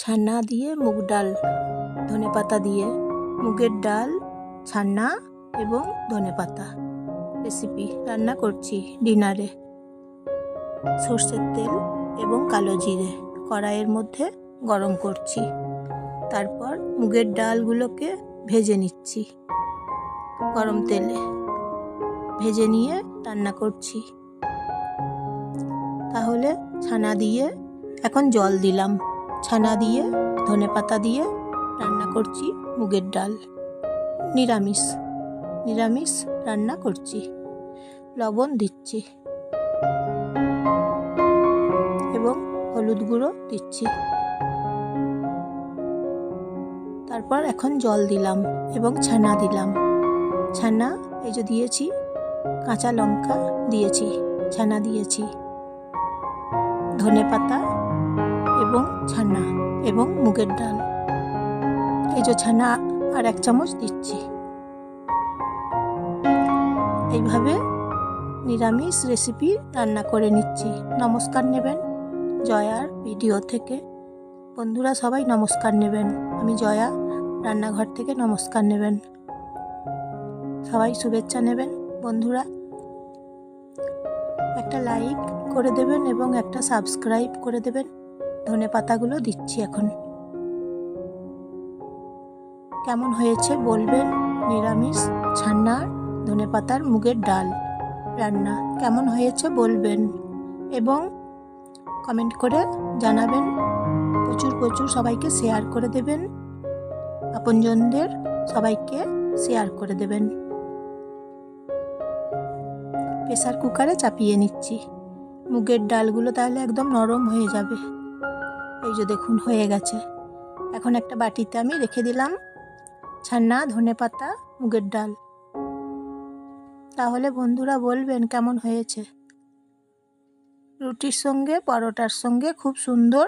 ছানা দিয়ে মুগ ডাল, ধনে পাতা দিয়ে মুগের ডাল, ছানা এবং ধনে পাতা। রেসিপি, রান্না করছি ডিনারে। সর্ষের তেল এবং কালো জিরে কড়াইয়ের মধ্যে গরম করছি। তারপর মুগের ডালগুলোকে ভেজে নিচ্ছি গরম তেলে। ভেজে নিয়ে রান্না করছি। তাহলে ছানা দিয়ে এখন জল দিলাম। ছানা দিয়ে, ধনে পাতা দিয়ে রান্না করছি মুগের ডাল। নিরামিষ নিরামিষ রান্না করছি। লবণ দিচ্ছি। এবং হলুদ গুঁড়ো দিচ্ছি। তারপর এখন জল দিলাম এবং ছানা দিলাম। ছানা এই যে দিয়েছি, কাঁচা লঙ্কা দিয়েছি, ছানা দিয়েছি। ধনে পাতা এবং ছানা এবং মুগের ডাল। এই যে ছানা আর এক চামচ দিচ্ছি। এইভাবে নিরামিষ রেসিপি রান্না করে নিচ্ছি। নমস্কার নেবেন জয়ার ভিডিও থেকে। বন্ধুরা সবাই নমস্কার নেবেন। আমি জয়া, রান্নাঘর থেকে নমস্কার নেবেন। সবাই শুভেচ্ছা নেবেন। বন্ধুরা, একটা লাইক করে দেবেন এবং একটা সাবস্ক্রাইব করে দেবেন। ধনে পাতাগুলো দিচ্ছি এখন। কেমন হয়েছে বলবেন? নিরামিষ ছান্নার ধনে পাতার মুগের ডাল রান্না কেমন হয়েছে বলবেন? এবং কমেন্ট করে জানাবেন। প্রচুর প্রচুর সবাইকে শেয়ার করে দেবেন। আপনজনদের সবাইকে শেয়ার করে দেবেন। প্রেসার কুকারে চাপিয়ে নিচ্ছি। মুগের ডালগুলো তাহলে একদম নরম হয়ে যাবে। এই যে দেখুন, হয়ে গেছে। এখন একটা বাটিতে আমি রেখে দিলাম ছান্না, ধনে পাতা, মুগের ডাল। তাহলে বন্ধুরা বলবেন কেমন হয়েছে? রুটির সঙ্গে, পরোটার সঙ্গে খুব সুন্দর